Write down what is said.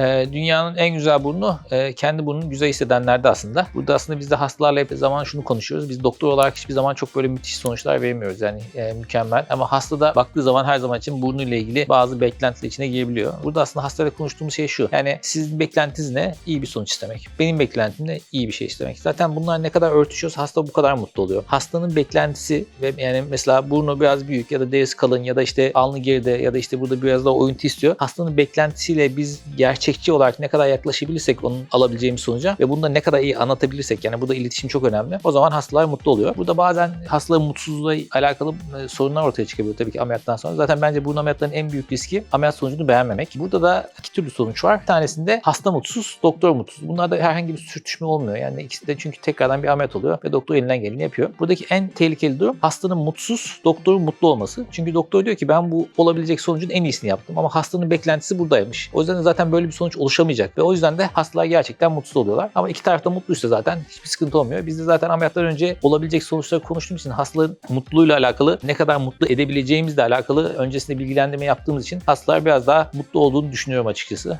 Ee, dünyanın en güzel burnu e, kendi burnunu güzel hissedenlerde aslında. Burada aslında biz de hastalarla hep zaman şunu konuşuyoruz. Biz doktor olarak hiçbir zaman çok böyle müthiş sonuçlar veremiyoruz. Yani e, mükemmel. Ama hasta da baktığı zaman her zaman için burnuyla ilgili bazı beklentiler içine girebiliyor. Burada aslında hastayla konuştuğumuz şey şu. Yani sizin beklentiniz ne? İyi bir sonuç istemek. Benim beklentim de iyi bir şey istemek. Zaten bunlar ne kadar örtüşüyorsa hasta bu kadar mutlu oluyor. Hastanın beklentisi ve yani mesela burnu biraz büyük ya da derisi kalın ya da işte alnı geride ya da işte burada biraz daha oyuntu istiyor. Hastanın beklentisiyle biz gerçekçi olarak ne kadar yaklaşabilirsek onun alabileceğimiz sonuca ve bunu da ne kadar iyi anlatabilirsek yani burada iletişim çok önemli. O zaman hastalar mutlu oluyor. Burada bazen hastaların mutsuzluğuyla alakalı e, sorunlar ortaya çıkabiliyor tabii ki ameliyattan sonra. Zaten bence burun ameliyatlarının en büyük riski ameliyat sonucunu beğenmemek. Burada da iki türlü sonuç var. Bir tanesinde hasta mutsuz, doktor mutsuz. Bunlarda herhangi bir sürtüşme olmuyor. Yani ikisi de çünkü tekrardan bir ameliyat oluyor ve doktor elinden geleni yapıyor. Buradaki en tehlikeli durum hastanın mutsuz, doktorun mutlu olması. Çünkü doktor diyor ki ben bu olabilecek sonucun en iyisini yaptım ama hastanın beklentisi buradaymış. O yüzden de zaten böyle bir sonuç oluşamayacak ve o yüzden de hastalar gerçekten mutsuz oluyorlar. Ama iki tarafta mutluysa zaten hiçbir sıkıntı olmuyor. Biz de zaten ameliyattan önce olabilecek sonuçları konuştuğumuz için hastaların mutluluğuyla alakalı ne kadar mutlu edebileceğimizle alakalı öncesinde bilgilendirme yaptığımız için hastalar biraz daha mutlu olduğunu düşünüyorum açıkçası.